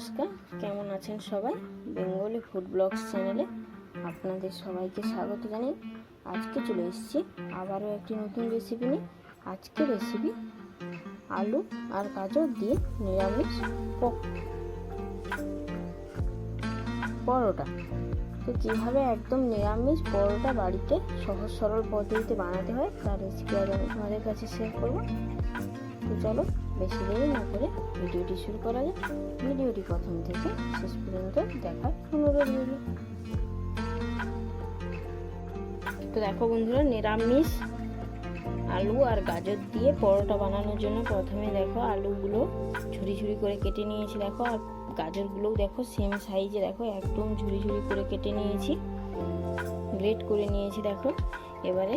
নমস্কার, কেমন আছেন সবাই? বেঙ্গলি ফুড ব্লগস চ্যানেলে আপনাদের সবাইকে স্বাগত জানাই। আজকে চলে এসেছি আবারও একটি নতুন রেসিপি নিয়ে। আজকে রেসিপি আলু আর গাজর দিয়ে নিরামিষ পক- পরোটা। তো কীভাবে একদম নিরামিষ পরোটা বাড়িতে সহজ সরল পদ্ধতিতে বানাতে হয়, তার রেসিপি আজ আমি তোমাদের কাছে শেয়ার করব। তো চলো, বেশি দেরি না করে ভিডিওটি শুরু করা যাক। ভিডিওটি প্রথম থেকে শেষ পর্যন্ত দেখার অনুরোধ রইল। তো দেখো বন্ধুরা, নিরামিষ আলু আর গাজর দিয়ে পরোটা বানানোর জন্য প্রথমে দেখো আলুগুলো ঝুড়ি ঝুড়ি করে কেটে নিয়েছি। দেখো, আর গাজরগুলোও দেখো সেম সাইজে দেখো, একদম ঝুড়ি ঝুড়ি করে কেটে নিয়েছি। গ্রেট করে নিয়েছি, দেখো। এবারে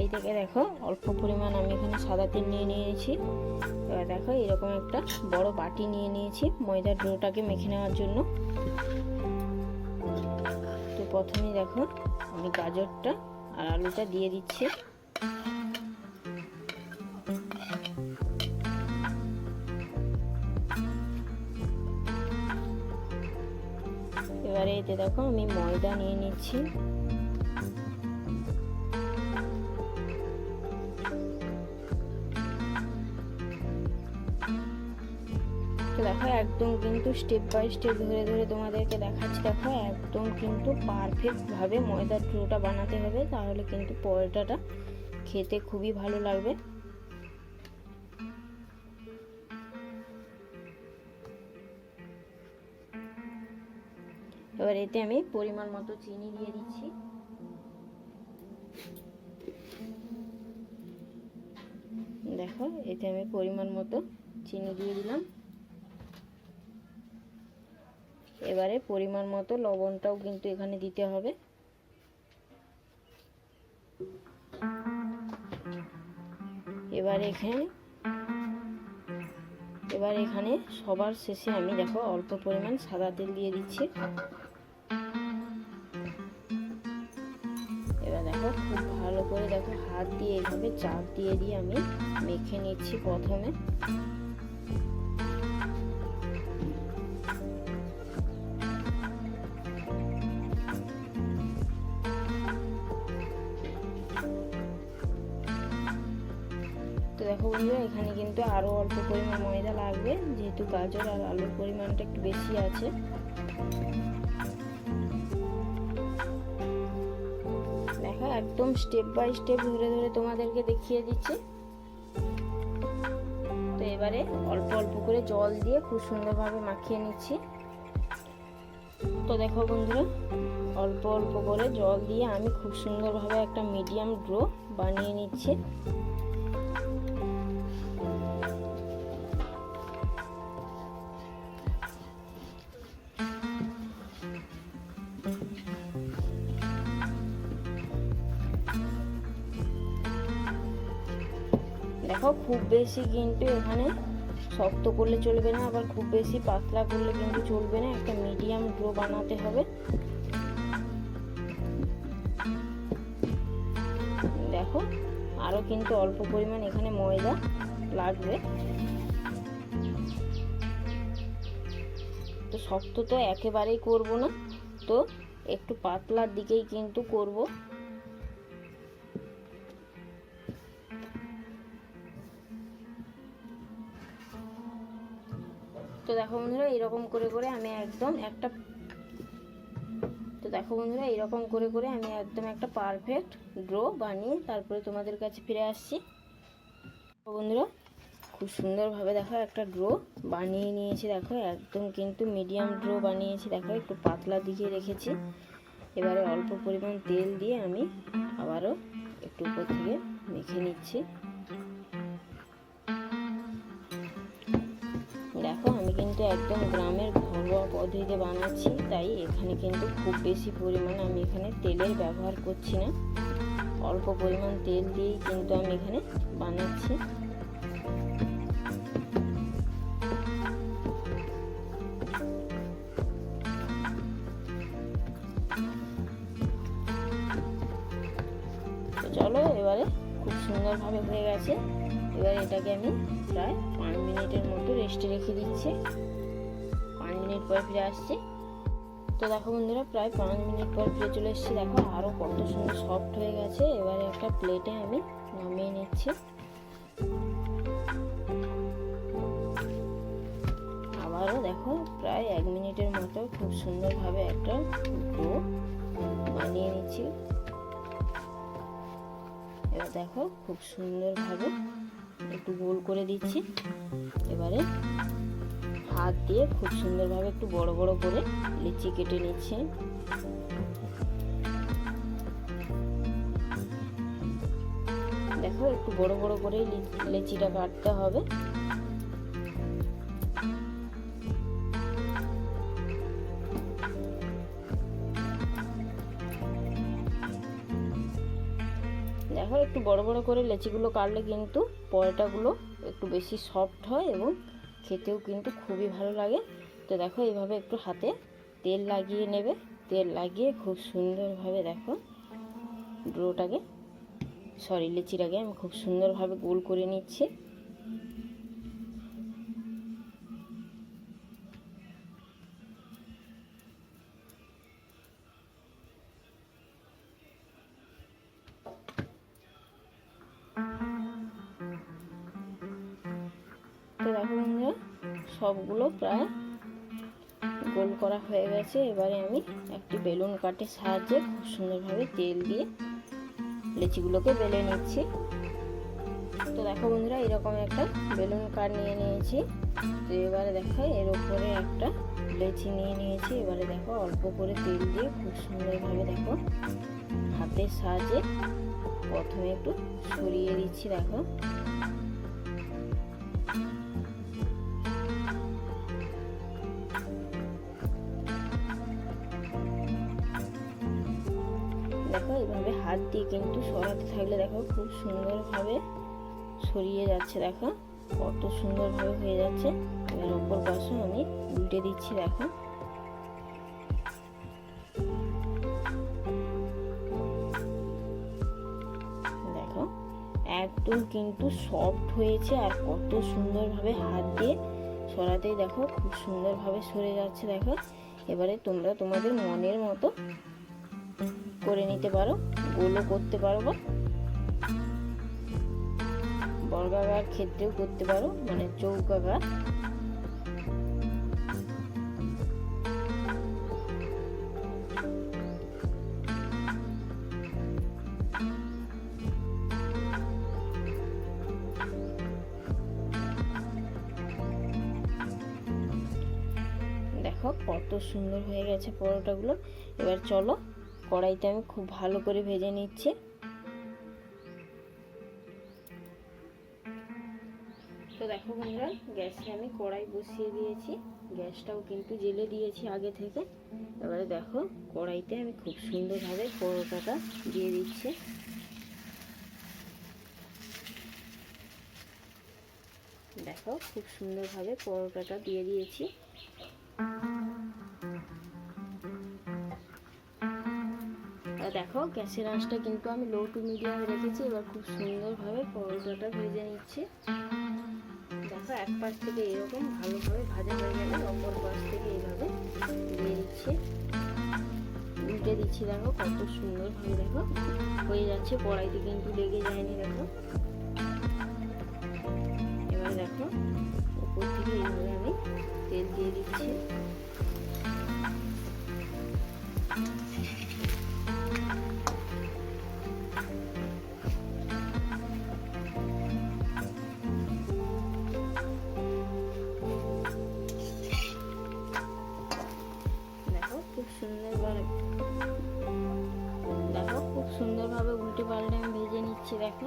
এই থেকে দেখো, অল্প পরিমাণ আমি এখানে সাদা তেল নিয়ে নিয়েছি। এবার দেখো, এরকম একটা বড় বাটি নিয়ে নিয়েছি ময়দার ডোটাকে মেখে নেওয়ার জন্য। তো প্রথমে দেখো, আমি গাজরটা আর আলুটা দিয়ে দিচ্ছি। এবারে এতে দেখো, আমি ময়দা নিয়ে নিচ্ছি। তো দেখো একদম কিন্তু স্টেপ বাই স্টেপ ধরে ধরে তোমাদেরকে দেখাচ্ছি। দেখো, একদম কিন্তু পারফেক্টভাবে ময়দার ডোটা বানাতে হবে, তাহলে কিন্তু পরোটাটা খেতে খুবই ভালো লাগবে। এবার এতে আমি পরিমাণ মতো চিনি দিয়ে দিচ্ছি। দেখো, এতে আমি পরিমাণ মতো চিনি দিয়ে দিলাম। এবারে পরিমাণ মতো লবণটাও কিন্তু এখানে দিতে হবে। এবার এখানে এবার এখানে সবার শেষে আমি দেখো অল্প পরিমাণ সাদা তেল দিয়ে দিচ্ছি। এবার দেখো খুব ভালো করে দেখো হাত দিয়ে এইভাবে চাপ দিয়ে দিয়ে আমি মেখে নিচ্ছি প্রথমে। বন্ধুরা এখানে কিন্তু আরও অল্প পরিমাণ ময়দা লাগবে, যেহেতু গাজর আর আলুর পরিমাণটা একটু বেশি আছে। দেখো, একদম স্টেপ বাই স্টেপ ধরে ধরে তোমাদেরকে দেখিয়ে দিচ্ছি। তো এবারে অল্প অল্প করে জল দিয়ে খুব সুন্দরভাবে মাখিয়ে নিচ্ছি। তো দেখো বন্ধুরা, অল্প অল্প করে জল দিয়ে আমি খুব সুন্দরভাবে একটা মিডিয়াম ড্রো বানিয়ে নিচ্ছি। দেখো, খুব বেশি কিন্তু এখানে শক্ত করলে চলবে না, আবার খুব বেশি পাতলা করলে কিন্তু চলবে না, একটা মিডিয়াম ড্রো বানাতে হবে। দেখো আরও কিন্তু অল্প পরিমাণ এখানে ময়দা লাগবে। তো শক্ত তো একেবারেই করব না, তো একটু পাতলার দিকেই কিন্তু করব। তো দেখো বন্ধুরা, এরকম করে করে আমি একদম একটা তো দেখো বন্ধুরা, এরকম করে করে আমি একদম একটা পারফেক্ট ড্রো বানিয়ে তারপরে তোমাদের কাছে ফিরে আসছি। বন্ধুরা, খুব সুন্দরভাবে দেখো একটা ড্রো বানিয়ে নিয়েছি দেখো, একদম কিন্তু মিডিয়াম ড্রো বানিয়েছি দেখো, একটু পাতলা দিকে রেখেছি। এবারে অল্প পরিমাণ তেল দিয়ে আমি আবারও একটু উপর থেকে মেখে নিচ্ছি। একদম গ্রামের ঘরোয়া পদ্ধতিতে বানাচ্ছি, তাই এখানে কিন্তু খুব বেশি পরিমাণ আমি এখানে তেলের ব্যবহার করছি না। অল্প পরিমাণ তেল দিয়েই কিন্তু আমি এখানে বানাচ্ছি। চলো এবারে খুব সুন্দরভাবে হয়ে গেছে। এবার এটাকে আমি প্রায় পাঁচ মিনিটের মতো রেস্টে রেখে দিচ্ছি। পর ফিরে আসছি। তো দেখো বন্ধুরা, প্রায় পাঁচ মিনিট পর ফিরে চলে এসেছি। দেখো আরও কত সুন্দর সফট হয়ে গেছে। এবারে একটা প্লেটে আমি নামিয়ে নিচ্ছি। আবারও দেখো, প্রায় এক মিনিটের মতো খুব সুন্দরভাবে একটা ডো বানিয়ে নিচ্ছি। এবার দেখো, খুব সুন্দরভাবে একটু গোল করে দিচ্ছি। এবারে হাত দিয়ে খুব সুন্দরভাবে একটু বড় বড় করে লিচি কেটে নিচ্ছে। দেখো, একটু বড় বড় করে লিচিটা কাটতে হবে। দেখো, একটু বড় বড় করে লেচিগুলো কাটলে কিন্তু পরোটাগুলো একটু বেশি সফট হয় এবং খেতেও কিন্তু খুবই ভালো লাগে। তো দেখো এইভাবে একটু হাতে তেল লাগিয়ে নেবে। তেল লাগিয়ে খুব সুন্দরভাবে দেখো, ডোটাকে সরি লিচিটাকে আমি খুব সুন্দরভাবে গোল করে নিচ্ছি। প্রায় গোল করা হয়ে গেছে। এবারে আমি একটি বেলুন কাঠের সাহায্যে খুব সুন্দরভাবে তেল দিয়ে লেচিগুলোকে বেলে নিচ্ছি। তো দেখো বন্ধুরা, এরকম একটা বেলুন কাঠ নিয়ে নিয়েছি। তো এবারে দেখো, এর উপরে একটা লেচি নিয়ে নিয়েছি। এবারে দেখো, অল্প করে তেল দিয়ে খুব সুন্দরভাবে দেখো, হাতের সাহায্যে প্রথমে একটু সরিয়ে দিচ্ছি, দেখো। কিন্তু সরাতে থাকলে দেখো খুব সুন্দরভাবে সরিয়ে যাচ্ছে, দেখো। কত সুন্দরভাবে হয়ে যাচ্ছে। এবার ওপর পাশে আমি উল্টে দিচ্ছি, দেখো। দেখো, একদম কিন্তু সফট হয়েছে আর কত সুন্দরভাবে হাত দিয়ে সরাতেই দেখো খুব সুন্দরভাবে সরে যাচ্ছে, দেখো। এবারে তোমরা তোমাদের মনের মতো করে নিতে পারো, গোলও করতে পারো বা বর্গাকার ক্ষেত্রেও করতে পারো মানে চৌকাকার দেখো কত সুন্দর হয়ে গেছে পরোটাগুলো। এবার চলো কড়াইতে আমি খুব ভালো করে ভেজে নিচ্ছি। তো দেখো বন্ধুরা, গ্যাসে আমি কড়াই বসিয়ে দিয়েছি। গ্যাসটাও কিন্তু জেলে দিয়েছি আগে থেকে। এবারে দেখো, কড়াইতে আমি খুব সুন্দরভাবে পরোটাটা দিয়ে দিচ্ছি। দেখো, খুব সুন্দরভাবে পরোটাটা দিয়ে দিয়েছি। দেখো, গ্যাসের আঁচটা কিন্তু আমি লো টু মিডিয়ামে রেখেছি, এবার খুব সুন্দরভাবে পরোটাটা ভেজে নিচ্ছি। দেখো, এক পাশ থেকে এরকম ভালোভাবে ভাজা হয়ে গেলে অপর পাশ থেকে এইভাবে দিয়ে দিচ্ছি উল্টে দিচ্ছি, দেখো, কত সুন্দরভাবে দেখো, হয়ে যাচ্ছে, কড়াইতে কিন্তু লেগে যায়নি, দেখো। নিচ্ছি দেখো।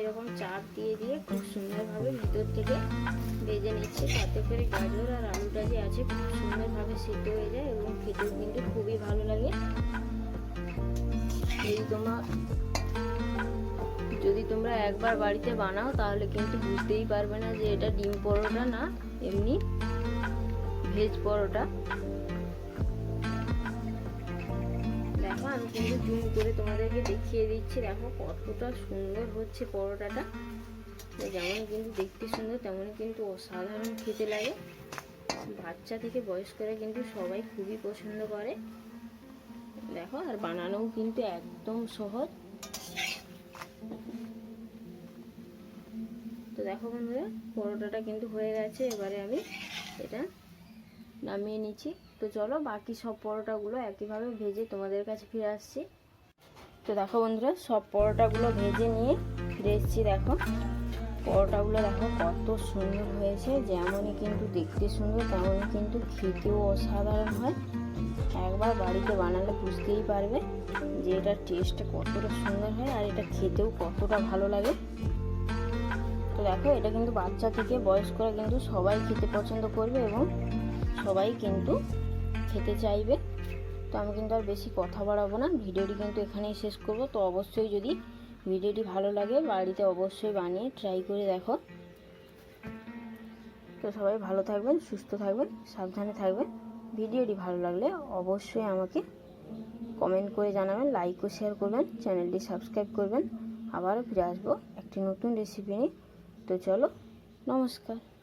এরকম দিয়ে দিয়ে খুব সুন্দরভাবে ভিতর থেকে ভেজে গাজর আর আলুটা যে আছে, খুব সুন্দরভাবে সিদ্ধ হয়ে যায় এবং খেতেও কিন্তু খুবই ভালো লাগে। এই তোমার যদি তোমরা একবার বাড়িতে বানাও, তাহলে কিন্তু বুঝতেই পারবে না যে এটা ডিম পরোটা না, এমনি ভেজ পরোটা। দেখো, আমি কিন্তু জুম করে তোমাদেরকে দেখিয়ে দিচ্ছি, দেখো কতটা সুন্দর হচ্ছে পরোটাটা। যেমন কিন্তু দেখতে সুন্দর তেমনই কিন্তু অসাধারণ খেতে লাগে। বাচ্চা থেকে বয়স্করা কিন্তু সবাই খুবই পছন্দ করে। দেখো, আর বানানোও কিন্তু একদম সহজ। তো দেখো বন্ধুরা, পরোটাটা কিন্তু হয়ে গেছে, এবারে আমি এটা নামিয়ে নিচ্ছি। তো চলো, বাকি সব পরোটাগুলো একইভাবে ভেজে তোমাদের কাছে ফিরে আসছি। তো দেখো বন্ধুরা, সব পরোটাগুলো ভেজে নিয়ে ফিরে এসেছি, দেখো। পরোটাগুলো দেখো কত সুন্দর হয়েছে, যেমনই কিন্তু দেখতে সুন্দর, তেমনই কিন্তু খেতেও অসাধারণ হয়। একবার বাড়িতে বানালে বুঝতেই পারবে যে এটার টেস্ট কতটা সুন্দর হয়, আর এটা খেতেও কতটা ভালো লাগে। দেখো, এটা কিন্তু বাচ্চা থেকে বয়স্করা কিন্তু সবাই খেতে পছন্দ করবে এবং সবাই কিন্তু খেতে চাইবে। তো আমি কিন্তু আর বেশি কথা বাড়াবো না। ভিডিওটি কিন্তু এখানেই শেষ করব। তো অবশ্যই যদি ভিডিওটি ভালো লাগে, বাড়িতে অবশ্যই বানিয়ে ট্রাই করে দেখো। তো সবাই ভালো থাকবেন, সুস্থ থাকবেন, সাবধানে থাকবেন। ভিডিওটি ভালো লাগলে অবশ্যই আমাকে কমেন্ট করে জানাবেন লাইক ও শেয়ার করবেন চ্যানেলটি সাবস্ক্রাইব করবেন। আবারও ফিরে আসব একটি নতুন রেসিপি নিয়ে। তো চলো। নমস্কার।